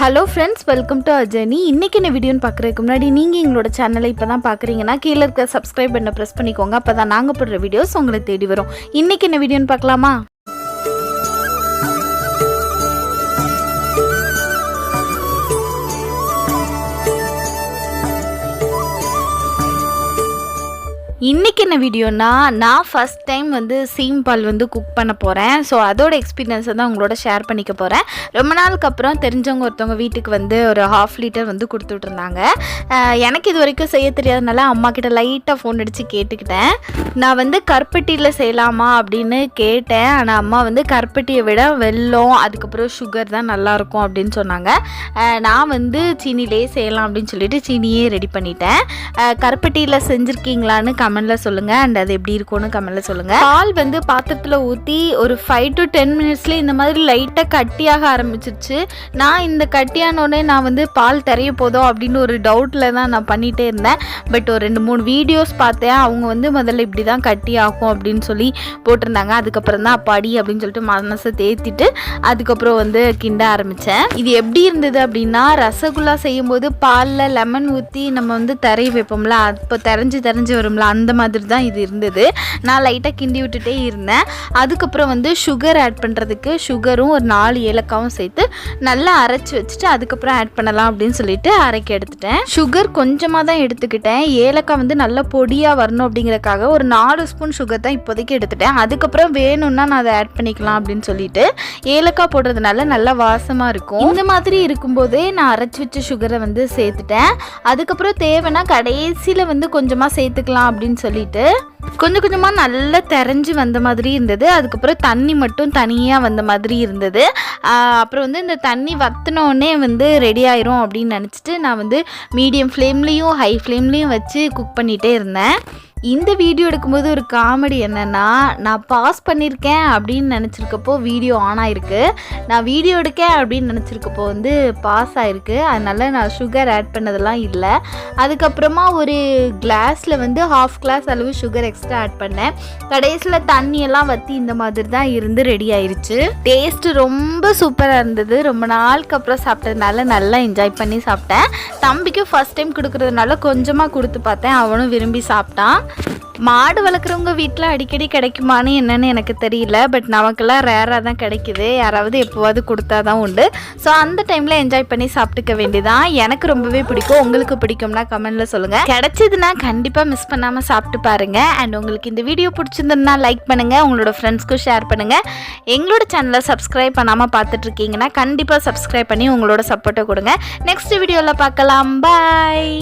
Hello friends welcome to a journey இன்றைக்கி என்ன வீடியோன்னு பார்க்குறதுக்கு முன்னாடி நீங்கள் எங்களோட சேனலை இப்போ தான் பார்க்குறீங்கன்னா கீழே இருக்க சப்ஸ்கிரைப் பண்ண ப்ரெஸ் பண்ணிக்கோங்க. அப்போ தான் நாங்கள் போடுற வீடியோஸ் உங்களை தேடி வரும். இன்றைக்கி என்ன வீடியோன்னு பார்க்கலாமா? இன்றைக்கி என்ன வீடியோனா நான் ஃபஸ்ட் டைம் வந்து சீம் பால் வந்து குக் பண்ண போகிறேன் ஸோ அதோட எக்ஸ்பீரியன்ஸை தான் உங்களோட ஷேர் பண்ணிக்க போகிறேன் ரொம்ப நாளுக்கு அப்புறம் தெரிஞ்சவங்க ஒருத்தவங்க வீட்டுக்கு வந்து ஒரு ஹாஃப் லிட்டர் வந்து கொடுத்துட்ருந்தாங்க எனக்கு இது வரைக்கும் செய்ய தெரியாதனால அம்மா கிட்ட லைட்டாக ஃபோன் அடித்து கேட்டுக்கிட்டேன். நான் வந்து கருப்பட்டியில் செய்யலாமா அப்படின்னு கேட்டேன். ஆனால் அம்மா வந்து கருப்பட்டியை விட வெல்லம் அதுக்கப்புறம் சுகர் தான் நல்லாயிருக்கும் அப்படின்னு சொன்னாங்க. நான் வந்து சீனிலே செய்யலாம் அப்படின்னு சொல்லிட்டு சீனியே ரெடி பண்ணிட்டேன். கருப்பட்டியில் செஞ்சுருக்கீங்களான்னு கமெண்டில் சொல்லுங்கள் அண்ட் அது எப்படி இருக்கும்னு கமெண்டில் சொல்லுங்கள் பால் வந்து பாத்திரத்தில் ஊற்றி ஒரு ஃபைவ் டு டென் மினிட்ஸ்லேயே இந்த மாதிரி லைட்டாக கட்டியாக ஆரம்பிச்சிருச்சு. நான் இந்த கட்டியானோடனே நான் வந்து பால் தெரிய போதோ அப்படின்னு ஒரு டவுட்டில் தான் நான் பண்ணிகிட்டே இருந்தேன். பட் ஒரு ரெண்டு மூணு வீடியோஸ் பார்த்தேன். அவங்க வந்து முதல்ல இப்படி தான் கட்டி ஆகும் அப்படின்னு சொல்லி போட்டிருந்தாங்க. அதுக்கப்புறம் தான் அப்பாடி அப்படின்னு சொல்லிட்டு மனசை தேத்திட்டு அதுக்கப்புறம் வந்து கிண்ட ஆரம்பித்தேன் இது எப்படி இருந்தது அப்படின்னா ரசகுல்லா செய்யும்போது பாலில் லெமன் ஊற்றி நம்ம வந்து தரைய வைப்போம்ல அப்போ தெரிஞ்சு தெரிஞ்சு வரும்ல அந்த மாதிரி தான் இது இருந்தது. நான் லைட்டாக கிண்டி விட்டுட்டே இருந்தேன். அதுக்கப்புறம் வந்து சுகர் ஆட் பண்ணுறதுக்கு சுகரும் ஒரு நாலு ஏலக்காவும் சேர்த்து நல்லா அரைச்சி வச்சுட்டு அதுக்கப்புறம் ஆட் பண்ணலாம் அப்படின்னு சொல்லிட்டு அரைக்க எடுத்துட்டேன். சுகர் கொஞ்சமாக தான் எடுத்துக்கிட்டேன். ஏலக்காய் வந்து நல்லா பொடியாக வரணும் அப்படிங்கிறக்காக ஒரு நாலு ஸ்பூன் சுகர் தான் இப்போதைக்கு எடுத்துட்டேன். அதுக்கப்புறம் வேணும்னா நான் அதை ஆட் பண்ணிக்கலாம் அப்படின்னு சொல்லிட்டு ஏலக்காய் போடுறதுனால நல்லா வாசமாக இருக்கும். இந்த மாதிரி இருக்கும்போதே நான் அரைச்சி வச்ச சுகரை வந்து சேர்த்துட்டேன். அதுக்கப்புறம் தேவைன்னா கடைசியில் வந்து கொஞ்சமாக சேர்த்துக்கலாம் அப்படின்னு அப்படின்னு சொல்லிட்டு கொஞ்சம் கொஞ்சமாக நல்லா தெரிஞ்சு வந்த மாதிரி இருந்தது. அதுக்கப்புறம் தண்ணி மட்டும் தனியாக வந்த மாதிரி இருந்தது. அப்புறம் வந்து இந்த தண்ணி வத்தினோடனே வந்து ரெடி ஆயிரும் அப்படின்னு நினச்சிட்டு நான் வந்து மீடியம் ஃப்ளேம்லேயும் ஹை ஃப்ளேம்லேயும் வச்சு குக் பண்ணிகிட்டே இருந்தேன். இந்த வீடியோ எடுக்கும்போது ஒரு காமெடி என்னென்னா நான் பாஸ் பண்ணியிருக்கேன் அப்படின்னு நினச்சிருக்கப்போ வீடியோ ஆன் ஆகிருக்கு நான் வீடியோ எடுக்கேன் அப்படின்னு நினச்சிருக்கப்போ வந்து பாஸ் ஆகிருக்கு அதனால நான் சுகர் ஆட் பண்ணதெல்லாம் இல்லை. அதுக்கப்புறமா ஒரு கிளாஸில் வந்து ஹாஃப் கிளாஸ் அளவு சுகர் எக்ஸ்ட்ரா ஆட் பண்ணேன். கடைசியில் தண்ணியெல்லாம் வற்றி இந்த மாதிரி தான் இருந்து ரெடி ஆயிடுச்சு டேஸ்ட்டு ரொம்ப சூப்பராக இருந்தது. ரொம்ப நாளுக்கு அப்புறம் சாப்பிட்டதுனால நல்லா என்ஜாய் பண்ணி சாப்பிட்டேன். தம்பிக்கும் ஃபஸ்ட் டைம் கொடுக்குறதுனால கொஞ்சமாக கொடுத்து பார்த்தேன். அவனும் விரும்பி சாப்பிட்டான். மாடு வளர்க்குறவங்க வீட்டில் அடிக்கடி கிடைக்குமான்னு என்னென்னு எனக்கு தெரியல. பட் நமக்கெல்லாம் ரேராக தான் கிடைக்குது. யாராவது எப்போவாவது கொடுத்தா தான் உண்டு. ஸோ அந்த டைமில் என்ஜாய் பண்ணி சாப்பிட்டுக்க வேண்டியதான் எனக்கு ரொம்பவே பிடிக்கும். உங்களுக்கு பிடிக்கும்னா கமெண்ட்டில் சொல்லுங்கள் கிடைச்சதுன்னா கண்டிப்பாக மிஸ் பண்ணாமல் சாப்பிட்டு பாருங்கள் அண்ட் உங்களுக்கு இந்த வீடியோ பிடிச்சிருந்ததுன்னா லைக் பண்ணுங்கள் உங்களோட ஃப்ரெண்ட்ஸ்க்கும் ஷேர் பண்ணுங்கள் எங்களோட சேனலை சப்ஸ்கிரைப் பண்ணாமல் பார்த்துட்ருக்கீங்கன்னா கண்டிப்பாக சப்ஸ்கிரைப் பண்ணி உங்களோட சப்போர்ட்டை கொடுங்க. நெக்ஸ்ட் வீடியோவில் பார்க்கலாம். பாய்